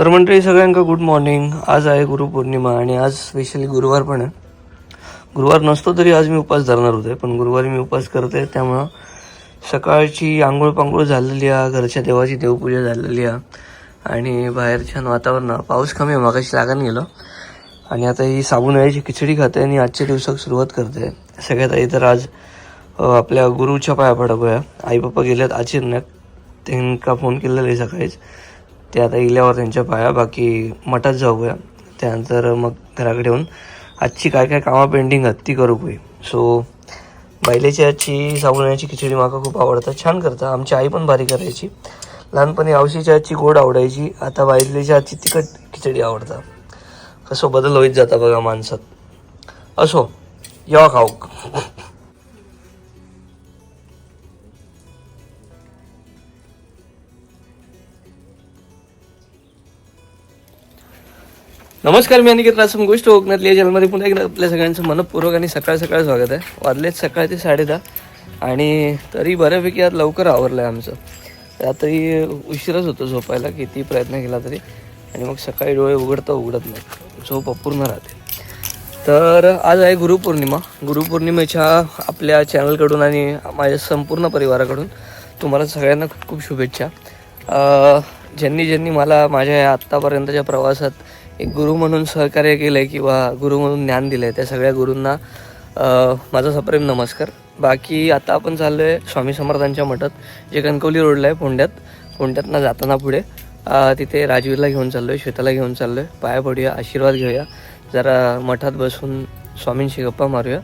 तर मंडळी सगळ्यांका गुड मॉर्निंग आज आहे गुरुपौर्णिमा आणि आज स्पेशली गुरुवार पण आहे. गुरुवार नसतो तरी आज मी उपास धरणार होते पण गुरुवारी मी उपास करते. त्यामुळं सकाळची आंघोळ पांघोळ झालेली आहे घरच्या देवाची देवपूजा झालेली आहे. आणि बाहेर छान वातावरण पाऊस कमी आहे मागाशी लागून गेलो. आणि आता ही साबुनळ्याची खिचडी खाते आणि आजच्या दिवसाक सुरुवात करते. सगळ्यात आई तर आज आपल्या गुरुच्या पाया पडाबोया आई पप्पा गेल्यात आचिरण्यात त्यांका फोन केलेला आहे सकाळीच. ते आता इल्यावर त्यांच्या पाया बाकी मठात जाऊया. त्यानंतर मग घराकडे येऊन आजची काय काय कामं पेंडिंग आहेत ती करू होई सो बैलेची आजची साबुदाण्याची खिचडी माका खूप आवडतात छान करता आमची आई पण भारी करायची. लहानपणी आवशीच्या आजची गोड आवडायची. आता बायलेच्या आजची तिखट खिचडी आवडता कसं बदल होईत जाता बघा माणसात. असो या खाऊ. नमस्कार मी अनिकेत रासम गोष्ट कोकणातली या चॅनलमध्ये पुन्हा एकदा आपल्या सगळ्यांचं मनपूर्वक आणि सकाळ सकाळ स्वागत आहे. वाजलेत सकाळ ते साडेदहा आणि तरी बऱ्यापैकी आज लवकर आवरलं आहे आमचं. रात्री उशीरच होतो झोपायला किती प्रयत्न केला तरी. आणि मग सकाळी डोळे उघडता उघडत नाही. झोप अपूर्ण राहते. तर आज आहे गुरुपौर्णिमा. गुरुपौर्णिमेच्या आपल्या चॅनलकडून आणि माझ्या संपूर्ण परिवाराकडून तुम्हाला सगळ्यांना खूप खूप शुभेच्छा. ज्यांनी ज्यांनी मला माझ्या आत्तापर्यंतच्या प्रवासात एक गुरु म्हणून सहकार्य केलं आहे किंवा गुरु म्हणून ज्ञान दिलं आहे त्या सगळ्या गुरूंना माझा सप्रेम नमस्कार. बाकी आता आपण चाललो आहे स्वामी समर्थांच्या मठात जे कणकवली रोडला आहे फोंड्यात पोंड्यातनं जाताना पुढे तिथे राजवीरला घेऊन चाललो आहे श्वेताला घेऊन चाललो आहे पाया पडूया आशीर्वाद घेऊया. जरा मठात बसून स्वामींशी गप्पा मारूया.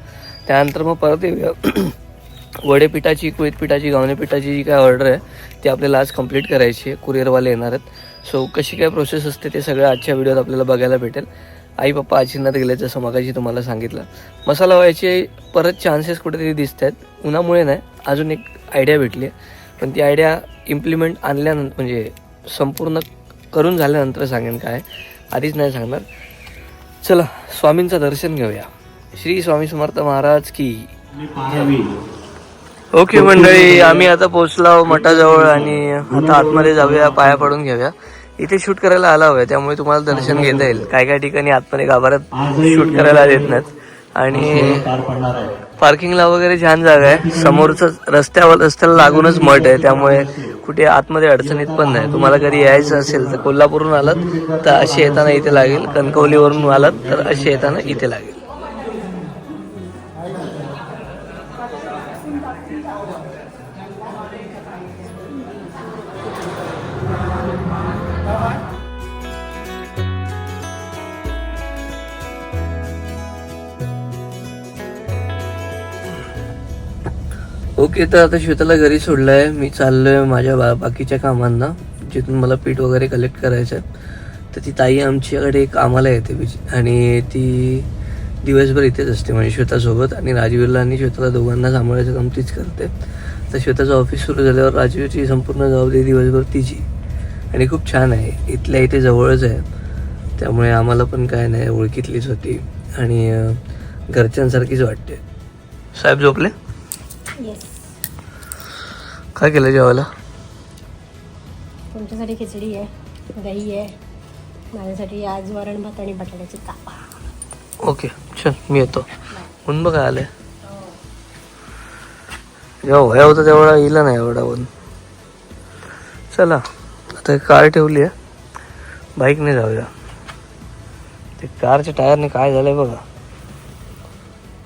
त्यानंतर मग परत येऊया. वडेपिठाची कुळीतपिठाची पिठाची जी काय ऑर्डर आहे ती आपल्याला आज कंप्लीट करायची आहे. कुरिअरवाले येणार आहेत. सो कशी काय प्रोसेस असते ते सगळं आजच्या व्हिडिओत आपल्याला बघायला भेटेल. आई पप्पा आचिन्नात गेले जसं मगाशी तुम्हाला सांगितलं. मसाला व्हायचे परत चान्सेस कुठेतरी दिसत आहेत उन्हामुळे नाही अजून एक आयडिया भेटली. आहे पण ती आयडिया इम्प्लिमेंट आणल्यानंतर म्हणजे संपूर्ण करून झाल्यानंतर सांगेन काय. आधीच नाही सांगणार. चला स्वामींचं दर्शन घेऊया. श्री स्वामी समर्थ महाराज की ओके मंडळी आम्ही आता पोहोचलो मठाजवळ आणि आता आतमध्ये जाऊया पाया पडून घेऊया. इथे शूट करायला आला हवं त्यामुळे तुम्हाला दर्शन घेता येईल. काय काय ठिकाणी आतमध्ये गाभाऱ्यात शूट करायला देत नाहीत. आणि पार्किंगला वगैरे छान जागा आहे. समोरच रस्त्यावर रस्त्याला लागूनच मठ आहे. त्यामुळे कुठे आतमध्ये अडचणीत पण नाही. तुम्हाला कधी यायचं असेल तर कोल्हापूरहून आलात तर असे येताना इथे लागेल. कणकवलीवरून आलात तर असे येताना इथे लागेल. ओके तर आता श्वेताला घरी सोडलंय. मी चाललोय माझ्या बा बाकीच्या कामांना. जिथून मला पीठ वगैरे कलेक्ट करायचं आहे तर ती ताई आमच्याकडे कामाला येते. आणि ती दिवसभर इथेच असते म्हणजे श्वेतासोबत. आणि राजवीरला आणि श्वेताला दोघांना सांभाळायचं काम तीच करते. तर श्वेताचं ऑफिस सुरू झाल्यावर राजवीरची संपूर्ण जबाबदारी दिवसभर तिची. आणि खूप छान आहे. इथल्या इथे जवळच आहे. त्यामुळे आम्हाला पण काय नाही ओळखीतलीच होती. आणि घरच्यांसारखीच वाटते. साहेब झोपले? येस काय केलं जेवायला? तुमच्यासाठी खिचडी आहे दही आहे. माझ्यासाठी आज वरण भात आणि बटाट्याची कापा ओके चल मी येतो. ऊन बघा आले जेव्हा वया होतं तेवढा येईल नाही एवढा ऊन. चला आता कार ठेवली आहे. बाईकने जाऊया. ते कारच्या टायरने काय झालंय बघा.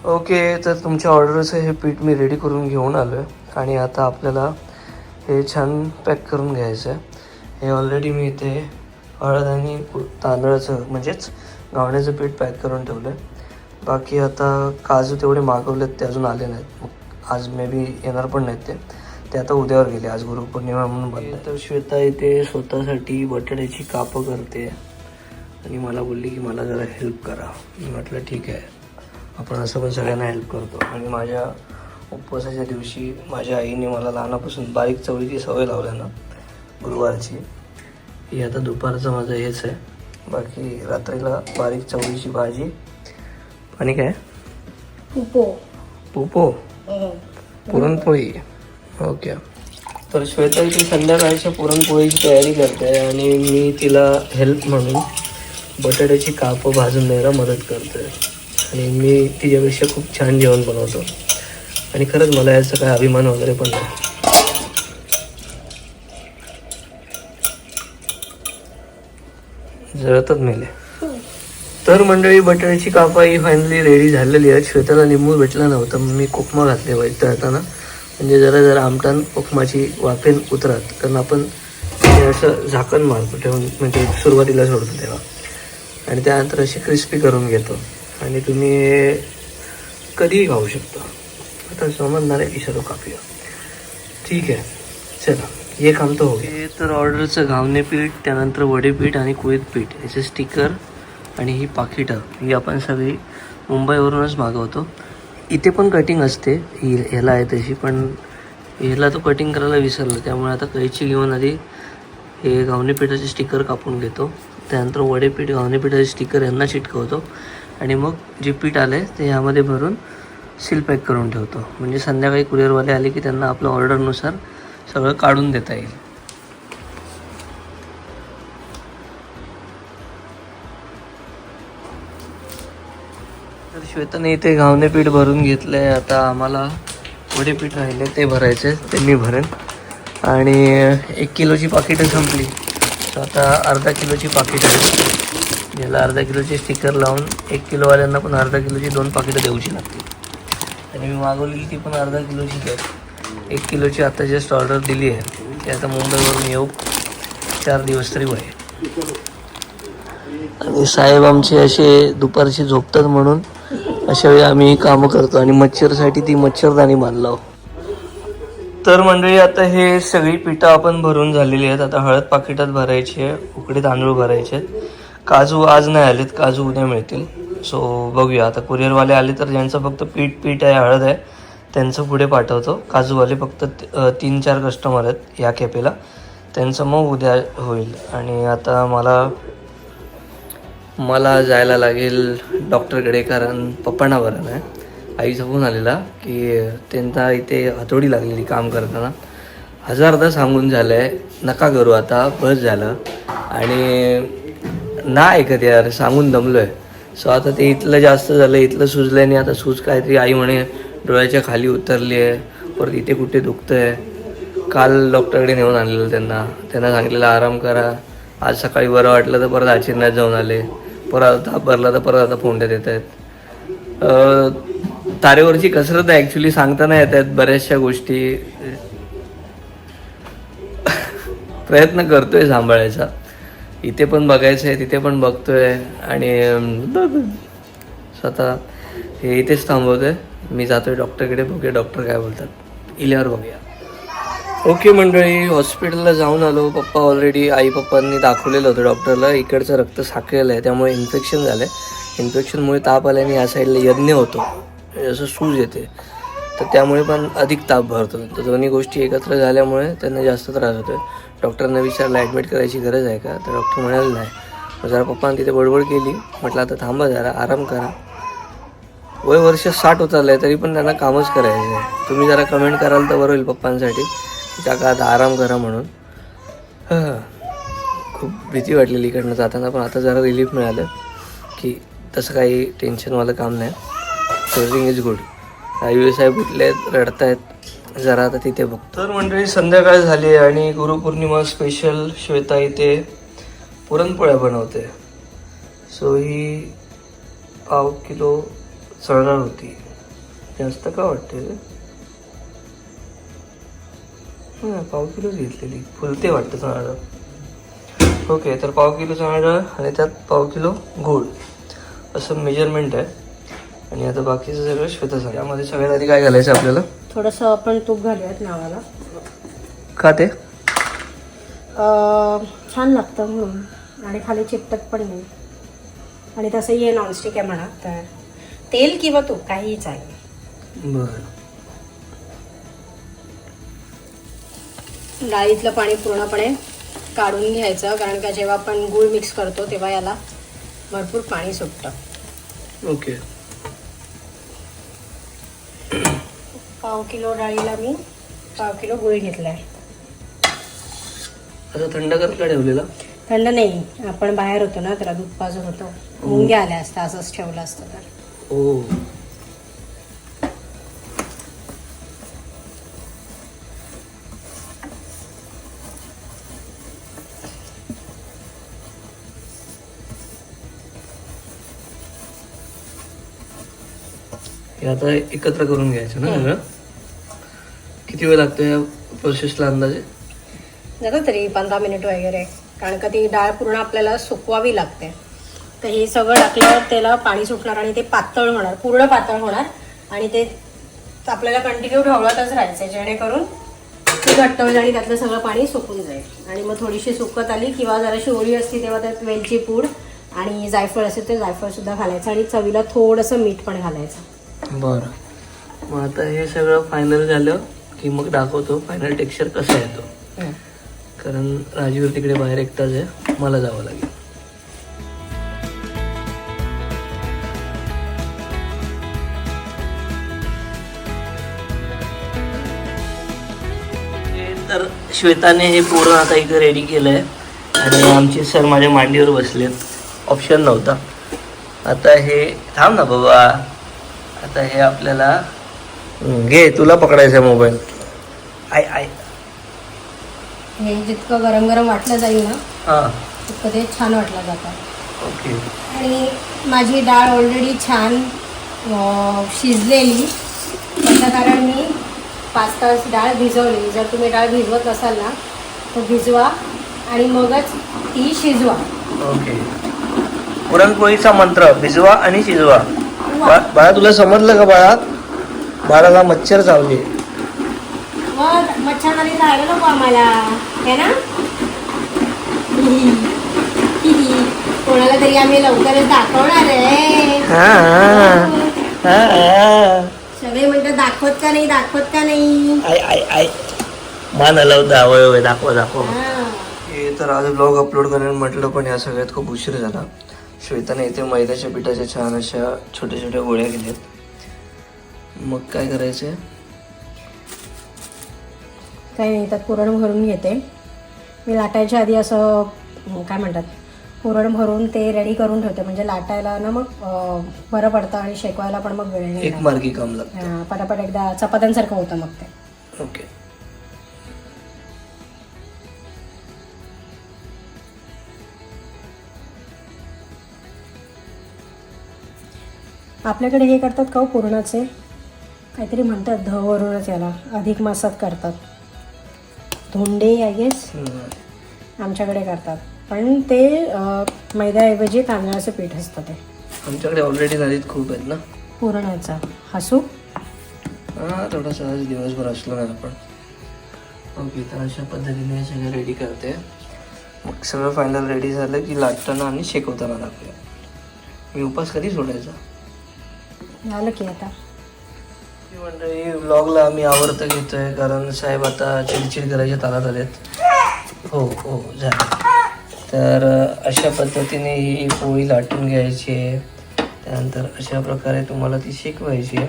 ओके तर तुमच्या ऑर्डरचं हे पीठ मी रेडी करून घेऊन आलो आहे आणि आता आपल्याला हे छान पॅक करून घ्यायचं आहे हे ऑलरेडी मी इथे हळद आणि कु- तांदळाचं म्हणजेच गावण्याचं पीठ पॅक करून ठेवलं आहे बाकी आता काजू तेवढे मागवलेत ते अजून आले नाहीत. मग आज मे बी येणार पण नाहीत ते. ते आता उद्यावर गेले आज गुरुपौर्णिमा म्हणून बनले. तर श्वेता इथे स्वतःसाठी बटाट्याची कापं करते. आणि मला बोलली की मला जरा हेल्प करा. मी म्हटलं ठीक आहे. आपण असं पण सगळ्यांना हेल्प करतो. आणि माझ्या उपवासाच्या दिवशी माझ्या आईने मला लहानापासून बारीक चवळीची सवय लावल्या ना गुरुवारची. ही आता दुपारचं माझं हेच आहे. बाकी रात्रीला बारीक चवळीची भाजी. आणि काय? उपो. पोपो पुरणपोळी. ओके. तर श्वेता इथे संध्याकाळच्या पुरणपोळीची तयारी करते आणि मी तिला हेल्प म्हणून बटाट्याची कापं भाजून द्यायला मदत करते. आणि मी तिच्यापेक्षा खूप छान जेवण बनवतो. आणि खरंच मला याचा काय अभिमान वगैरे पण नाही. जळतच मेले. तर मंडळी बटाट्याची कापाई फायनली रेडी झालेली आहे. श्वेताला लिंबू भेटला नव्हतं. मी कोकमा घातले वाईट तळताना. म्हणजे जरा जरा आमटान कोकमाची वाफेन उतरत. कारण आपण असं झाकण मारतो. ठेवून म्हणजे सुरुवातीला सोडतो तेव्हा. आणि त्यानंतर असे क्रिस्पी करून घेतो. आणि तुम्ही कधीही खाऊ शकता. आता समजणार आहे इशारो सर्व ठीक आहे. चला हे काम तर हो हे तर ऑर्डरचं घावणे पीठ त्यानंतर वडेपीठ आणि कुळीत पीठ. याचे स्टिकर आणि ही पाकिटं ही आपण सगळी मुंबईवरूनच मागवतो. इथे पण कटिंग असते. ही ह्याला आहे तशी पण ह्याला तो कटिंग करायला विसरलं. त्यामुळे आता कैची घेऊन आधी हे घावणे पिठाचे स्टिकर कापून घेतो. त्यानंतर वडेपीठ घावणे पिठाचे स्टिकर यांना चिटकवतो. आणि मग जे पीठ आलं आहे ते ह्यामध्ये भरून सील पॅक करून ठेवतो. म्हणजे संध्याकाळी कुरिअरवाले आले की त्यांना आपल्या ऑर्डरनुसार सगळं काढून देता येईल. तर श्वेताने इथे घावणे पीठ भरून घेतलं आहे आता आम्हाला वडे पीठ राहिले ते भरायचे ते मी भरेन. आणि एक किलोची पाकिटं संपली. तर आता अर्धा किलोची पाकिटं आहे याला अर्धा किलोचे स्टिकर लावून एक किलोवाल्यांना पण अर्धा किलोची दोन पाकिटं देऊची लागतील. आणि मी मागवलेली ती पण अर्धा किलोचीच आहे. एक किलोची आता जस्ट ऑर्डर दिली आहे. ती आता मुंबईवरून येऊ. चार दिवस तरी वय आणि साहेब आमचे असे दुपारचे झोपतात म्हणून अशा वेळी आम्ही कामं करतो. आणि मच्छरसाठी ती मच्छरदाणी बांधलो तर मंडळी आता हे सगळी पिठं आपण भरून झालेली आहेत. आता हळद पाकिटात भरायची आहे. उकडे तांदूळ भरायचे आहेत. काजू आज नाही आलेत काजू उद्या मिळतील. सो बघूया. आता कुरिअरवाले आले तर ज्यांचं फक्त पीठ पीठ आहे हळद आहे त्यांचं पुढे पाठवतो. काजूवाले फक्त तीन चार कस्टमर आहेत या कॅफेला त्यांचं मग उद्या होईल. आणि आता मला मला जायला लागेल डॉक्टरकडे कारण पप्पांना बरं नाही आई झपून आलेला की त्यांना इथे हातोडी लागलेली काम करताना. हजारदा सांगून झालं आहे नका करू आता बस झालं. आणि ना ऐकत यार सांगून दमलो आहे सो आता ते इथलं जास्त झालं इथलं सुजलं नाही आता सूज काहीतरी आई म्हणे डोळ्याच्या खाली उतरली आहे परत इथे कुठे दुखतं आहे काल डॉक्टरकडे नेऊन आणलेलं त्यांना. त्यांना सांगितलेलं आराम करा. आज सकाळी बरं वाटलं तर परत आचिरण्यात जाऊन आले. परत ताप भरला तर परत आता फोंड्यात येत आहेत तारेवरची कसरत आहे ॲक्च्युली सांगताना येत आहेत बऱ्याचशा गोष्टी. प्रयत्न करतोय सांभाळायचा. इथे पण बघायचं आहे तिथे पण बघतोय. आणि स्वतः हे इथेच थांबवतोय. मी जातोय डॉक्टरकडे बघूया डॉक्टर काय बोलतात. इल्यावर बघूया. ओके मंडळी हॉस्पिटलला जाऊन आलो. पप्पा ऑलरेडी आई पप्पांनी दाखवलेलं होतं डॉक्टरला. इकडचं रक्त साखरेलं आहे त्यामुळे इन्फेक्शन झालं आहे इन्फेक्शनमुळे ताप आल्याने या साईडला यज्ञ होतो. असं सूज येते. तर त्यामुळे पण अधिक ताप भरतो. तर दोन्ही गोष्टी एकत्र झाल्यामुळे त्यांना जास्त त्रास होतो डॉक्टरांना विचारलं ॲडमिट करायची गरज आहे का? तर डॉक्टर म्हणाले नाही. मग जरा पप्पानं तिथे बडबड केली. म्हटलं आता थांबा जरा आराम करा. वय वर्ष साठ होत आलं आहे तरी पण त्यांना कामच करायचं आहे तुम्ही जरा कमेंट कराल तर बरं होईल पप्पांसाठी. की काका आता आराम करा म्हणून. हां खूप भीती वाटलेली इकडनं जाताना पण आता जरा रिलीफ मिळालं की तसं काही टेन्शनवालं काम नाही. एव्हरिंग इज गुड आयु साहेब उठले आहेत रडतायत. जरा आता तिथे बघ तर मंडळी संध्याकाळ झाली आहे आणि गुरुपौर्णिमा स्पेशल श्वेता इथे पुरणपोळ्या बनवते. सो ही पाव किलो चढणार होती. जास्त का वाटते हां पाव किलोच घेतलेली. फुलते वाटतं चणाडाळ ओके तर पाव किलो चणाडाळ आणि त्यात पाव किलो गूळ. असं मेजरमेंट आहे. आणि आता बाकीचं सगळं श्वेता झालं यामध्ये सगळ्यात आधी काय घालायचं आपल्याला? थोडंसं आपण तूप घालूयात नावाला. का ते? छान लागतं म्हणून. आणि खाली चिकटत पण नाही. आणि तसंही हे नॉनस्टिक आहे म्हणा तर तेल किंवा तूप काहीही चालेल. बरं. डाळीतलं पाणी पूर्णपणे काढून घ्यायचं कारण का जेव्हा आपण गूळ मिक्स करतो तेव्हा याला भरपूर पाणी सुटतं. ओके पाव किलो डाळीला मी पाव किलो गुळ घेतला आहे असं थंड करत का ठेवलेला? थंड नाही. आपण बाहेर होतो ना त्याला दूध पाजत होतो. मुंग्या आल्या असता असंच ठेवलं असतं तर. ओ हे आता एकत्र करून घ्यायचं ना सगळं? किती वेळ लागतो या प्रोसेसला अंदाजे? जातं तरी पंधरा मिनिट वगैरे. कारण का ती डाळ पूर्ण आपल्याला सुकवावी लागते. तर हे सगळं टाकल्यावर त्याला पाणी सुटणार आणि ते पातळ होणार पूर्ण पातळ होणार. आणि ते आपल्याला कंटिन्यू ढवळतच राहायचं जेणेकरून ती घट्ट होईल आणि त्यातलं सगळं पाणी सुकून जाईल. आणि मग थोडीशी सुकत आली किंवा जराशी ओळी असती तेव्हा त्यात वेलची पूड आणि जायफळ असेल ते जायफळ सुद्धा घालायचं आणि चवीला थोडंसं मीठ पण घालायचं. बरं. मग आता हे सगळं फायनल झालं. की मग दाखवतो फायनल टेक्स्चर कसा येतो. कारण राजीवर तिकडे बाहेर एकटाच आहे मला जावं लागेल. तर श्वेताने हे पूर्ण आता इकडे रेडी केलं आहे आणि आमचे सर माझ्या मांडीवर बसलेत. ऑप्शन नव्हता. आता हे थांब ना बाबा. आता हे आपल्याला घे तुला पकडायचा मोबाईल. आय आय हे जितकं गरम गरम वाटलं जाईल ना हां. तितकं ते छान वाटलं जातं. ओके. आणि माझी डाळ ऑलरेडी छान शिजलेली. त्याचं कारण मी पाच तास डाळ भिजवली. जर तुम्ही डाळ भिजवत असाल ना तर भिजवा आणि मगच ती शिजवा. ओके. पुरणपोळीचा मंत्र भिजवा आणि शिजवा. बाळा तुला समजलं का बाळा? बाळाला मच्छर चावले. नको आम्हाला. है ना? कोणाला तरी आम्ही लवकरच दाखवणार आहे. सगळे म्हणतात दाखवत का नाही दाखवत का नाही? आय आय आय मान हलवता होय होय दाखवा दाखवा. हा. तर आज ब्लॉग अपलोड करायला म्हटलं पण या सगळ्यात खूप उशीर झाला. श्वेताने इथे मैद्याच्या पिठाच्या छान अशा छोट्या छोट्या गोळ्या केल्यात. मग काय करायचं? काही नाही त्यात पुरण भरून घेते. मी लाटायच्या आधी असं काय म्हणतात पुरण भरून ते रेडी करून ठेवते. म्हणजे लाटायला ना मग बरं पडतं आणि शेकवायला पण मग वेळ नाही एक. मार्गी काम लागतं. पटापट एकदा चपात्यांसारखं होतं मग ते. ओके. आपल्याकडे हे करतात का हो पुरणाचे? काहीतरी म्हणतात धवरूनच याला अधिक मासात करतात. धोंडे आय गेस. आमच्याकडे करतात. पण ते मैद्याऐवजी तांदळाचं पीठ असतं ते. आमच्याकडे ऑलरेडी नदीत खूप आहेत ना? पुरणाचा. हसू? हा थोडासा आज दिवसभर असलो नाही आपण. ओके तर अशा पद्धतीने सगळं रेडी करते. मग सगळं फायनल रेडी झालं की लाटताना आणि शेकवताना दाखवूया. मी उपास कधी सोडायचा? झालं की आता. मंडळी व्लॉगला आम्ही आवडतं घेतोय कारण साहेब आता चिडचिड करायच्या तालात आलेत. हो हो झालं. तर अशा पद्धतीने ही पोळी लाटून घ्यायची आहे. त्यानंतर अशा प्रकारे तुम्हाला ती शेकवायची आहे.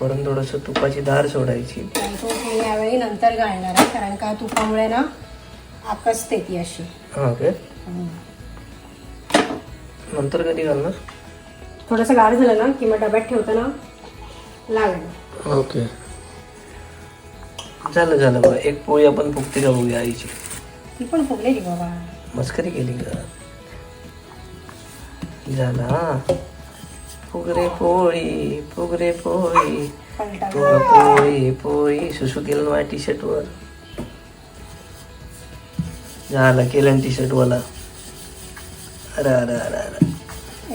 वरून थोडंसं तुपाची धार सोडायची. मी यावेळी नंतर घालणार आहे कारण का तुपामुळे ना आकसते ती अशी. हां ओके. नंतर कधी घालणार? थोडंसं गार झालं ना की मग डब्यात ठेवताना लागेल. ओके. झालं झालं बघा एक पोळी आपण फुकते का बघूया आईची. ती पण फुगलेली बाबा. मस्करी केली का झाला हा. फुगरे पोळी फुगरे पोळी. पलटा फुग पोळी पोळी. सुसू केलं माझ्या टी शर्टवर झालं केलं टी शर्ट वाला. अरे अरे अरे अरे.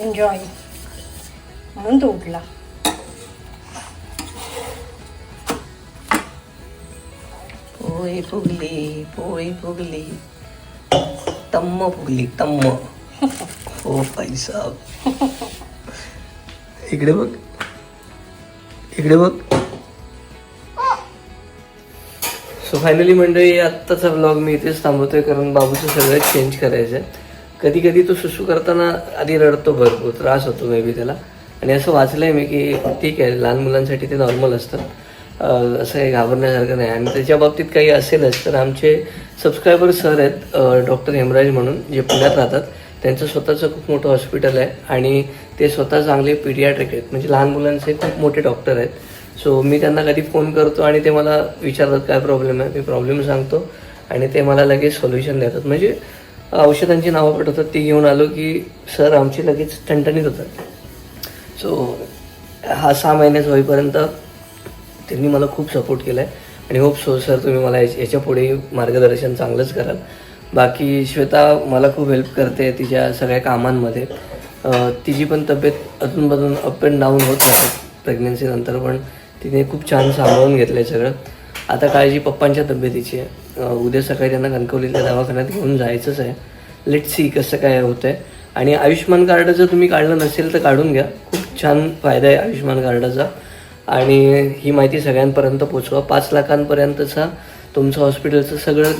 एन्जॉय म्हणून तो उठला. पोळी फुगली पोळी फुगली. तम्म फुगली तम्म. हो पैसा इकडे बघ. इकडे बघ. सो फायनली मंडळी आत्ताचा ब्लॉग मी इथेच थांबवतोय कारण बाबूचं सगळं चेंज करायचं आहे कधी कधी तो सुसू करताना आधी रडतो भरपूर त्रास होतो मे बी त्याला. आणि असं वाचलंय मी की ठीक आहे लहान मुलांसाठी ते नॉर्मल असतं असं काही घाबरण्यासारखं नाही. आणि त्याच्या बाबतीत काही असेलच तर आमचे सबस्क्रायबर सर आहेत डॉक्टर हेमराज म्हणून जे पुण्यात राहतात. त्यांचं स्वतःचं खूप मोठं हॉस्पिटल आहे. आणि ते स्वतः चांगले पिडियाट्रिक आहेत. म्हणजे लहान मुलांचे खूप मोठे डॉक्टर आहेत. सो मी त्यांना कधी फोन करतो आणि ते मला विचारतात काय प्रॉब्लेम आहे? मी प्रॉब्लेम सांगतो. आणि ते मला लगेच सोल्युशन देतात. म्हणजे औषधांची नावं पटवतात. ती घेऊन आलो की सर आमची लगेच टणटणीत होतात. सो हा सहा महिन्याच होईपर्यंत त्यांनी मला खूप सपोर्ट केला आहे आणि होप सो सर तुम्ही मला याच्या याच्यापुढे मार्गदर्शन चांगलंच कराल. बाकी श्वेता मला खूप हेल्प करते तिच्या सगळ्या कामांमध्ये. तिची पण तब्येत अजूनमधून अप अँड डाऊन होत राहते प्रेग्नन्सीनंतर पण तिने खूप छान सांभाळून घेतलं आहे सगळं. आता काळजी पप्पांच्या तब्येतीची आहे. उद्या सकाळी त्यांना कणकवलीच्या दवाखान्यात घेऊन जायचंच आहे. लेट सी कसं काय होतं आहे आणि आयुष्यमान कार्ड जर तुम्ही काढलं नसेल तर काढून घ्या. खूप छान फायदा आहे आयुष्यमान कार्डाचा. आणि ही माहिती सगळ्यांपर्यंत पोचवा पाच लाखांपर्यंतचा तुमचं हॉस्पिटलचं सगळं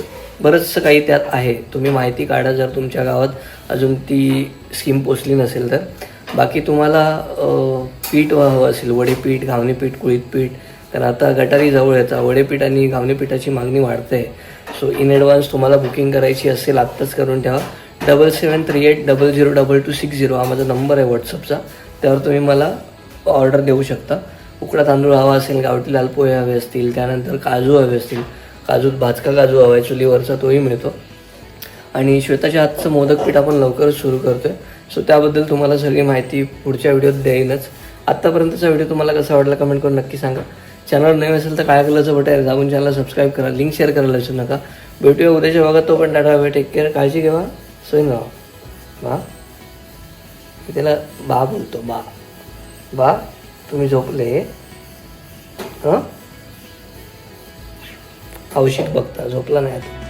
बरंचसं काही त्यात आहे. तुम्ही माहिती काढा जर तुमच्या गावात अजून ती स्कीम पोचली नसेल तर. बाकी तुम्हाला पीठ हवं असेल वडेपीठ घावणीपीठ पीठ कुळीत पीठ कारण आता गटारी जवळ येतात वडेपीठ आणि घावणीपीठाची मागणी वाढते. सो इन ॲडव्हान्स तुम्हाला बुकिंग करायची असेल आत्ताच करून ठेवा. Double seven three eight double zero double two six zero हा माझा नंबर आहे व्हॉट्सअपचा त्यावर तुम्ही मला ऑर्डर देऊ शकता. उकडा तांदूळ हवा असेल गावठी लाल पोहे हवे असतील त्यानंतर काजू हवे असतील. काजूत भाजका काजू हवा आहे चुलीवरचा तोही मिळतो. आणि श्वेताच्या हातचं मोदक पीठ आपण लवकरच सुरू करतोय. सो त्याबद्दल तुम्हाला सगळी माहिती पुढच्या व्हिडिओत देईनच आत्तापर्यंतचा व्हिडिओ तुम्हाला कसा वाटला कमेंट करून नक्की सांगा. चॅनल नवीन असेल तर काय कलरचं बटन आहे जाऊन चॅनलला सबस्क्राईब करा. लिंक शेअर करायला विसरू नका. भेटूया उद्याच्या भागात. तो पण टाटा टेक केअर काळजी घ्या सोयीन राहा. बा. त्याला बा बोलतो. बा. बा. तुम्ही झोपले हां? औषध बघता झोपला नाही आता.